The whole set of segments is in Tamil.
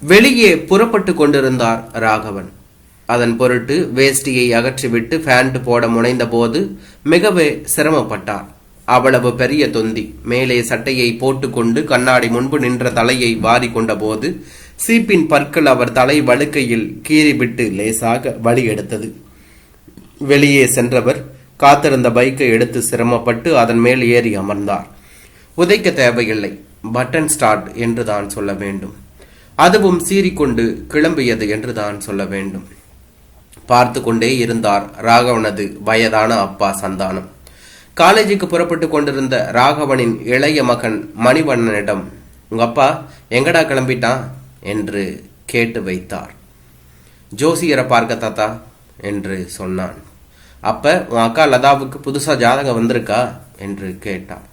வெளியே புறப்பட்டு கொண்டிருந்தார் ராகவன். அதன் பொருட்டு வேஷ்டியை அகற்றிவிட்டு ஃபேண்ட் போட முனைந்தபோது மிகவே சிரமப்பட்டார். அவ்வளவு பெரிய தொந்தி. மேலே சட்டையை போட்டுக்கொண்டு கண்ணாடி முன்பு நின்ற தலையை வாரி கொண்டபோது சீப்பின் பற்கள் அவர் தலை வழுக்கையில் கீறிவிட்டு லேசாக வழி எடுத்தது. வெளியே சென்றவர் காத்திருந்த பைக்கை எடுத்து சிரமப்பட்டு அதன் மேல் ஏறி அமர்ந்தார். உதைக்க தேவையில்லை. பட்டன் ஸ்டார்ட் என்று தான் சொல்ல வேண்டும். அதுவும் சீறிக்கொண்டு கிளம்பியது என்று தான் சொல்ல வேண்டும். பார்த்து கொண்டே இருந்தார் ராகவனது வயதான அப்பா சந்தானம். காலேஜுக்கு புறப்பட்டு கொண்டிருந்த ராகவனின் இளைய மகன் மணிவண்ணனிடம் உங்க அப்பா எங்கடா கிளம்பிட்டான்? என்று கேட்டு வைத்தார். ஜோசியரை பார்க்க தாத்தா என்று சொன்னான். அப்ப உன் அக்கா லதாவுக்கு புதுசா ஜாதகம் வந்திருக்கா? என்று கேட்டான்.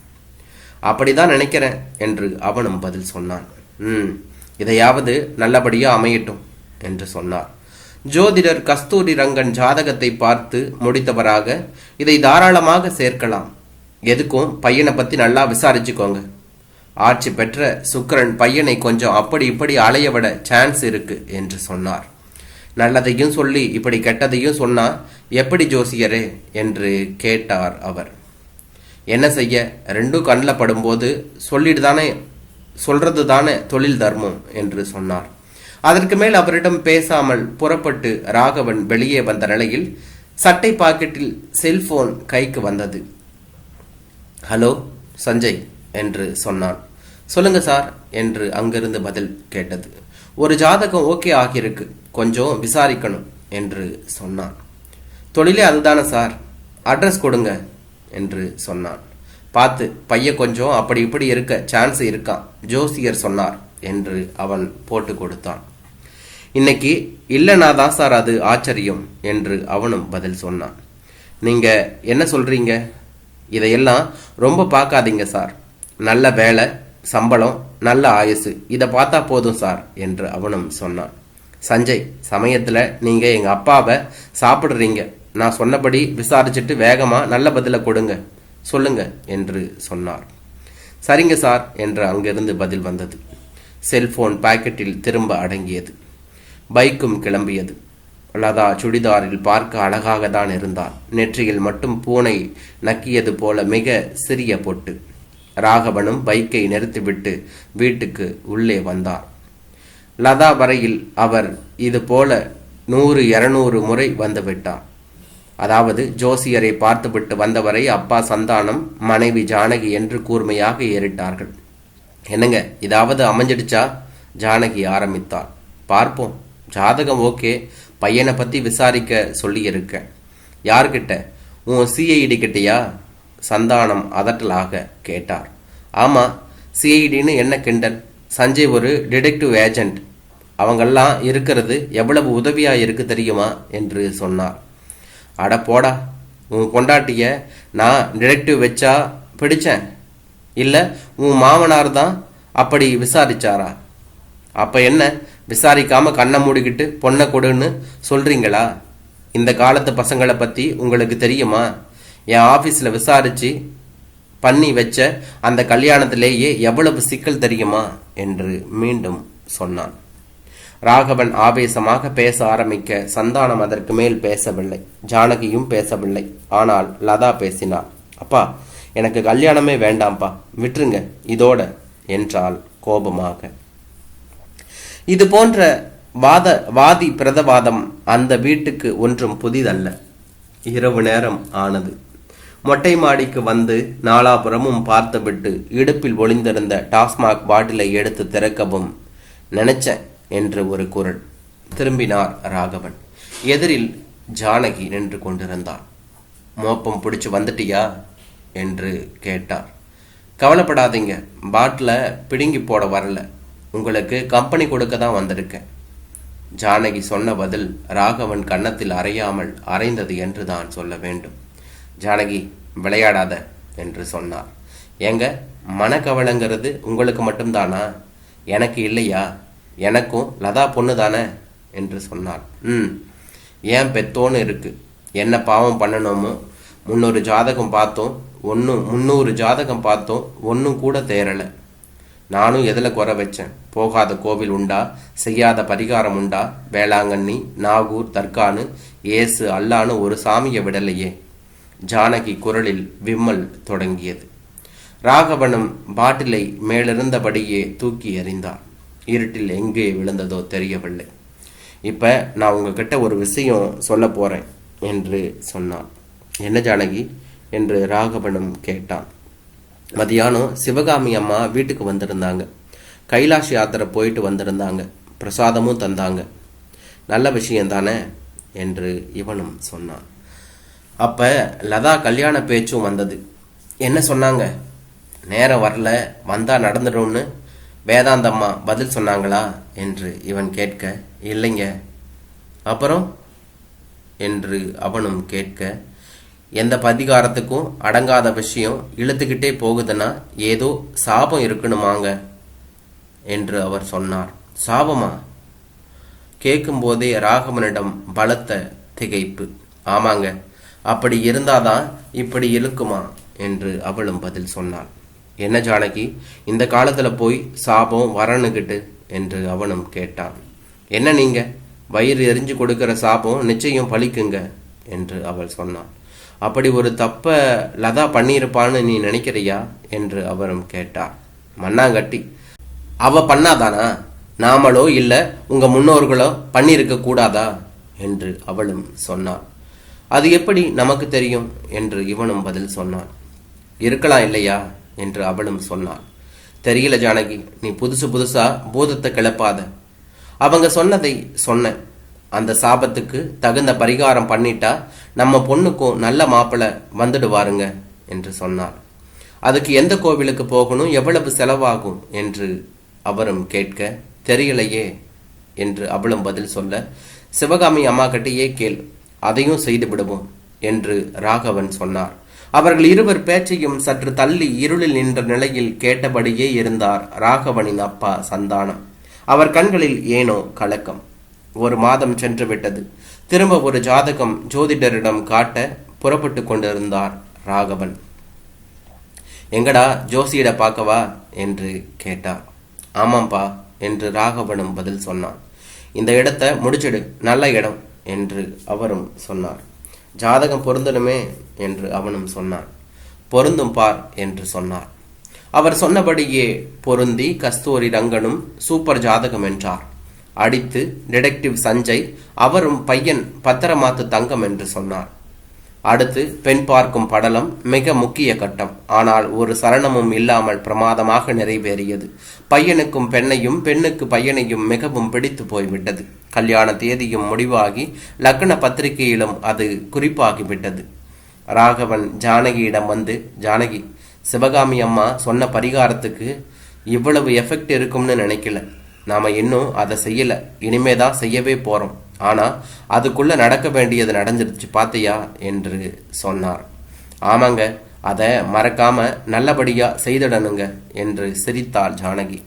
அப்படிதான் நினைக்கிறேன் என்று அவனும் பதில் சொன்னான். ம் இதையாவது நல்லபடியா அமையட்டும் என்று சொன்னார். ஜோதிடர் கஸ்தூரி ரங்கன் ஜாதகத்தை பார்த்து முடித்தவராக இதை தாராளமாக சேர்க்கலாம். எதுக்கும் பையனை பத்தி நல்லா விசாரிச்சுக்கோங்க. ஆட்சி பெற்ற சுக்கரன் பையனை கொஞ்சம் அப்படி இப்படி அலைய விட சான்ஸ் இருக்கு என்று சொன்னார். நல்லதையும் சொல்லி இப்படி கெட்டதையும் சொன்னா எப்படி ஜோசியரே என்று கேட்டார் அவர். என்ன செய்ய? ரெண்டும் கண்ணில் படும்போது சொல்லிட்டு தானே சொல்றது தானே தொழில் தர்மம் என்று சொன்னார். அதற்கு மேல் அவரிடம் பேசாமல் புறப்பட்டு ராகவன் வெளியே வந்த நிலையில் சட்டை பாக்கெட்டில் செல்போன் கைக்கு வந்தது. ஹலோ சஞ்சய் என்று சொன்னான். சொல்லுங்க சார் என்று அங்கிருந்து பதில் கேட்டது. ஒரு ஜாதகம் ஓகே ஆகியிருக்கு கொஞ்சம் விசாரிக்கணும் என்று சொன்னான். தொழிலே அதுதானே சார் அட்ரஸ் கொடுங்க என்று சொன்னான். பார்த்து பையன் கொஞ்சம் அப்படி இப்படி இருக்க சான்ஸ் இருக்கான் ஜோசியர் சொன்னார் என்று அவன் போட்டு கொடுத்தான். இன்னைக்கு இல்லைனா தான் சார் அது ஆச்சரியம் என்று அவனும் பதில் சொன்னான். நீங்க என்ன சொல்றீங்க? இதையெல்லாம் ரொம்ப பார்க்காதீங்க சார். நல்ல வேலை சம்பளம் நல்ல ஆயுசு இதை பார்த்தா போதும் சார் என்று அவனும் சொன்னான். சஞ்சய் சமயத்தில் நீங்கள் எங்கள் அப்பாவை சாப்பிடுறீங்க. நான் சொன்னபடி விசாரிச்சுட்டு வேகமாக நல்ல பதிலை கொடுங்க. சொல்லுங்க என்று சொன்னார். சரிங்க சார் என்று அங்கிருந்து பதில் வந்தது. செல்போன் பாக்கெட்டில் திரும்ப அடங்கியது. பைக்கும் கிளம்பியது. லதா சுடிதாரில் பார்க்க அழகாக தான் இருந்தார் நெற்றியில் மட்டும் பூனை நக்கியது போல மிக சிறிய பொட்டு. ராகவனும் பைக்கை நிறுத்திவிட்டு வீட்டுக்கு உள்ளே வந்தார். லதா வரையில் அவர் இது போல நூறு இருநூறு முறை வந்துவிட்டார் அதாவது ஜோசியரை பார்த்துவிட்டு வந்தவரை அப்பா சந்தானம் மனைவி ஜானகி என்று கூர்மையாக ஏறிட்டார்கள். என்னங்க இதாவது அமைஞ்சிடுச்சா? ஜானகி ஆரம்பித்தாள். பார்ப்போம். ஜாதகம் ஓகே. பையனை பற்றி விசாரிக்க சொல்லியிருக்க. யார்கிட்ட? உன் சிஐடி கிட்டயா? சந்தானம் அதட்டலாக கேட்டார். ஆமாம் சிஐடின்னு என்ன கிண்டல்? சஞ்சய் ஒரு டிடெக்டிவ் ஏஜென்ட். அவங்கெல்லாம் இருக்கிறது எவ்வளவு உதவியாக இருக்கு தெரியுமா? என்று சொன்னார். அட போடா உன் பொண்டாட்டிய நான் டிடெக்டிவ் வச்சா பிடிச்சேன். இல்லை உன் மாமனார் தான் அப்படி விசாரிச்சாரா? அப்போ என்ன விசாரிக்காமல் கண்ணை மூடிக்கிட்டு பொண்ணை கொடுன்னு சொல்கிறீங்களா இந்த காலத்து பசங்களை பற்றி உங்களுக்கு தெரியுமா? என் ஆஃபீஸில் விசாரித்து பண்ணி வச்ச அந்த கல்யாணத்திலேயே எவ்வளவு சிக்கல் தெரியுமா? என்று மீண்டும் சொன்னான். ராகவன் ஆவேசமாக பேச ஆரம்பிக்க சந்தானம் அதற்கு மேல் பேசவில்லை. ஜானகியும் பேசவில்லை. ஆனால் லதா பேசினாள் அப்பா எனக்கு கல்யாணமே வேண்டாம்ப்பா. விட்டுருங்க. இதோட என்றாள் கோபமாக. இது போன்ற வாத வாதி பிரதவாதம் அந்த வீட்டுக்கு ஒன்றும் புதிதல்ல. இரவு நேரம் ஆனது. மொட்டை மாடிக்கு வந்து நாலாபுறமும் பார்த்துவிட்டு இடுப்பில் ஒளிந்திருந்த டாஸ்மாக் பாட்டிலை எடுத்து திறக்கவும் நினைச்சேன். என்று ஒரு குரல் திரும்பினார் ராகவன். எதிரில் ஜானகி நின்று கொண்டிருந்தான். மோப்பம் பிடிச்சு வந்துட்டியா? என்று கேட்டார். கவலைப்படாதீங்க பாட்டில் பிடுங்கி போட வரல. உங்களுக்கு கம்பெனி கொடுக்க தான் வந்திருக்கேன். ஜானகி சொன்ன பதில் ராகவன் கன்னத்தில் அறையாமல் அரைந்தது என்று தான் சொல்ல வேண்டும். ஜானகி விளையாடாத என்று சொன்னார். ஏங்க மனக்கவலைங்கிறது உங்களுக்கு மட்டும்தானா? எனக்கு இல்லையா? எனக்கும் லதா பொண்ணு தானே என்று சொன்னார் ம் ஏன் பெத்தோன்னு இருக்கு. என்ன பாவம் பண்ணணுமோ? முன்னூறு ஜாதகம் பார்த்தோம் ஒன்றும் முந்நூறு ஜாதகம் பார்த்தோம் ஒன்றும் கூட தேரலை நானும் எதில் குறை வச்சேன்? போகாத கோவில் உண்டா? செய்யாத பரிகாரம் உண்டா? வேளாங்கண்ணி நாகூர் தர்கானு ஏசு அல்லான்னு ஒரு சாமியை விடலையே. ஜானகி குரலில் விம்மல் தொடங்கியது. ராகவனும் பாட்டிலை மேலிருந்தபடியே தூக்கி எறிந்தார் இருட்டில் எங்கே விழுந்ததோ தெரியவில்லை. இப்போ நான் உங்ககிட்ட ஒரு விஷயம் சொல்ல போகிறேன் என்று சொன்னான் என்ன ஜானகி? என்று ராகவனும் கேட்டான். மதியானம் சிவகாமி அம்மா வீட்டுக்கு வந்திருந்தாங்க. கைலாஷ் யாத்திரை போயிட்டு வந்திருந்தாங்க. பிரசாதமும் தந்தாங்க. நல்ல விஷயம் தானே என்று இவனும் சொன்னான். அப்போ லதா கல்யாண பேச்சும் வந்தது. என்ன சொன்னாங்க? நேரம் வரல வந்தால் நடந்துடும்னு? வேதாந்தம்மா பதில் சொன்னாங்களா? என்று இவன் கேட்க இல்லைங்க. அப்புறம்? என்று அவனும் கேட்க எந்த பதிகாரத்துக்கும் அடங்காத விஷயம் இழுத்துக்கிட்டே போகுதுன்னா ஏதோ சாபம் இருக்கணுமாங்க? என்று அவர் சொன்னார். சாபமா? கேட்கும்போதே ராகவனிடம் பலத்த திகைப்பு. ஆமாங்க அப்படி இருந்தாதான் இப்படி இழுக்குமா? என்று அவளும் பதில் சொன்னாள். என்ன ஜானகி இந்த காலத்தில் போய் சாபம் வரணுகிட்டு? என்று அவனும் கேட்டான். என்ன நீங்க? வயிறு எரிஞ்சு கொடுக்கிற சாபம் நிச்சயம் பழிக்குங்க என்று அவள் சொன்னான் அப்படி ஒரு தப்ப லதா பண்ணியிருப்பான்னு நீ நினைக்கிறியா? என்று அவரும் கேட்டார். மண்ணாங்கட்டி அவ பண்ணாதானா? நாமளோ இல்ல உங்க முன்னோர்களோ பண்ணியிருக்க கூடாதா? என்று அவளும் சொன்னாள். அது எப்படி நமக்கு தெரியும்? என்று இவனும் பதில் சொன்னான். இருக்கலாம் இல்லையா? என்று அவளும் சொன்னாள் தெரியல ஜானகி நீ புதுசு புதுசா பூதத்தை கிளப்பாத. அவங்க சொன்னதை சொன்னேன் அந்த சாபத்துக்கு தகுந்த பரிகாரம் பண்ணிட்டா நம்ம பொண்ணுக்கும் நல்ல மாப்பிள்ளை வந்துடுவாருங்க என்று சொன்னார் அதுக்கு எந்த கோவிலுக்கு போகணும் எவ்வளவு செலவாகும் என்று அவரும் கேட்க தெரியலையே என்று அவளும் பதில் சொல்ல சிவகாமி அம்மா கிட்டேயே கேள் அதையும் செய்து விடுவோம் என்று ராகவன் சொன்னார். அவர்கள் இருவர் பேச்சையும் சற்று தள்ளி இருளில் நின்ற நிலையில் கேட்டபடியே இருந்தார் ராகவனின் அப்பா சந்தானம். அவர் கண்களில் ஏனோ கலக்கம். ஒரு மாதம் சென்று விட்டது. திரும்ப ஒரு ஜாதகம் ஜோதிடரிடம் காட்ட புறப்பட்டு கொண்டிருந்தார் ராகவன். எங்கடா ஜோசியிட பார்க்கவா? என்று கேட்டார். ஆமாம்பா என்று ராகவனும் பதில் சொன்னான். இந்த இடத்த முடிச்சிடு. நல்ல இடம் என்று அவரும் சொன்னார். ஜாதகம் பொருந்தணுமே என்று அவனும் சொன்னான். பொருந்தும் பார் என்று சொன்னார். அவர் சொன்னபடியே பொருந்தி கஸ்தூரி ரங்கனும் சூப்பர் ஜாதகம் என்றார். அடித்து டிடெக்டிவ் சஞ்சய் அவரும் பையன் பத்திரமாத்து தங்கம் என்று சொன்னார். அடுத்து பெண் பார்க்கும் படலம் மிக முக்கிய கட்டம். ஆனால் ஒரு சலனமும் இல்லாமல் பிரமாதமாக நிறைவேறியது. பையனுக்கும் பெண்ணையும் பெண்ணுக்கு பையனையும் மிகவும் பிடித்து போய்விட்டது. கல்யாண தேதியும் முடிவாகி லக்ன பத்திரிகையிலும் அது குறிப்பாகிவிட்டது. ராகவன் ஜானகியிடம் வந்து ஜானகி சிவகாமி அம்மா சொன்ன பரிகாரத்துக்கு இவ்வளவு எஃபெக்ட் இருக்கும்னு நினைக்கல. நாம இன்னும் அதை செய்யல. இனிமே தான் செய்யவே போறோம். ஆனால் அதுக்குள்ள நடக்க வேண்டியது நடந்துருச்சு பார்த்தியா என்று சொன்னார். ஆமாங்க அதை மறக்காம நல்லபடியாக செய்திடணுங்க என்று சிரித்தாள் ஜானகி.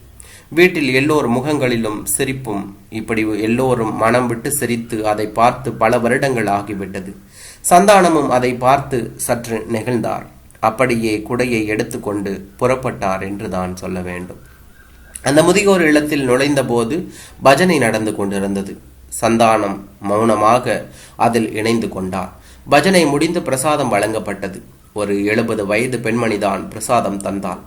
வீட்டில் எல்லோர் முகங்களிலும் சிரிப்பும் இப்படி எல்லோரும் மனம் விட்டு சிரித்து அதை பார்த்து பல வருடங்கள் ஆகிவிட்டது. சந்தானமும் அதை பார்த்து சற்று நெகிழ்ந்தார். அப்படியே குடையை எடுத்துக்கொண்டு புறப்பட்டார் என்று தான் சொல்ல வேண்டும். அந்த முதியோர் இல்லத்தில் நுழைந்த போது பஜனை நடந்து கொண்டிருந்தது. சந்தானம் மௌனமாக அதில் இணைந்து கொண்டார். பஜனை முடிந்து பிரசாதம் வழங்கப்பட்டது. ஒரு எழுபது வயது பெண்மணிதான் பிரசாதம் தந்தாள்.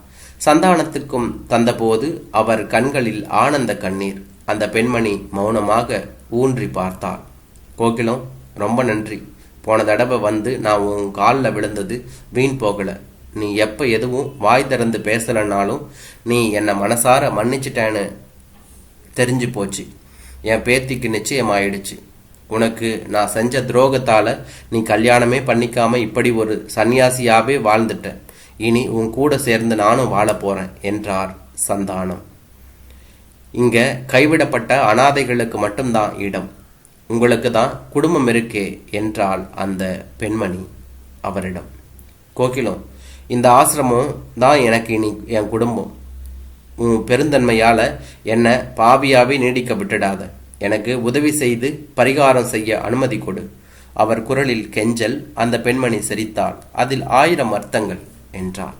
சந்தானத்திற்கும் தந்தபோது அவர் கண்களில் ஆனந்த கண்ணீர். அந்த பெண்மணி மௌனமாக ஊன்றி பார்த்தாள். கோகிலம் ரொம்ப நன்றி. போன தடவை வந்து நான் உன் காலில் விழுந்தது வீண் போகல. நீ எப்ப எதுவும் வாய் திறந்து பேசலைன்னாலும் நீ என்னை மனசார மன்னிச்சிட்டேன்னு தெரிஞ்சு போச்சு. என் பேத்திக்கு நிச்சயம் ஆயிடுச்சு உனக்கு நான் செஞ்ச துரோகத்தால் நீ கல்யாணமே பண்ணிக்காம இப்படி ஒரு சன்னியாசியாகவே வாழ்ந்துட்ட. இனி உன் கூட சேர்ந்து நானும் வாழ போகிறேன் என்றார் சந்தானம். இங்கே கைவிடப்பட்ட அனாதைகளுக்கு மட்டும்தான் இடம். உங்களுக்கு தான் குடும்பம் இருக்கே என்றாள் அந்த பெண்மணி அவரிடம். கோகிலம் இந்த ஆசிரமம் தான் எனக்கு இனி என் குடும்பம். பெருந்தன்மையால் என்னை பாவியாவே நீடிக்க விட்டுடாத எனக்கு உதவி செய்து பரிகாரம் செய்ய அனுமதி கொடு. அவர் குரலில் கெஞ்சல் அந்த பெண்மணி சிரித்தாள். அதில் ஆயிரம் அர்த்தங்கள் என்றாள்.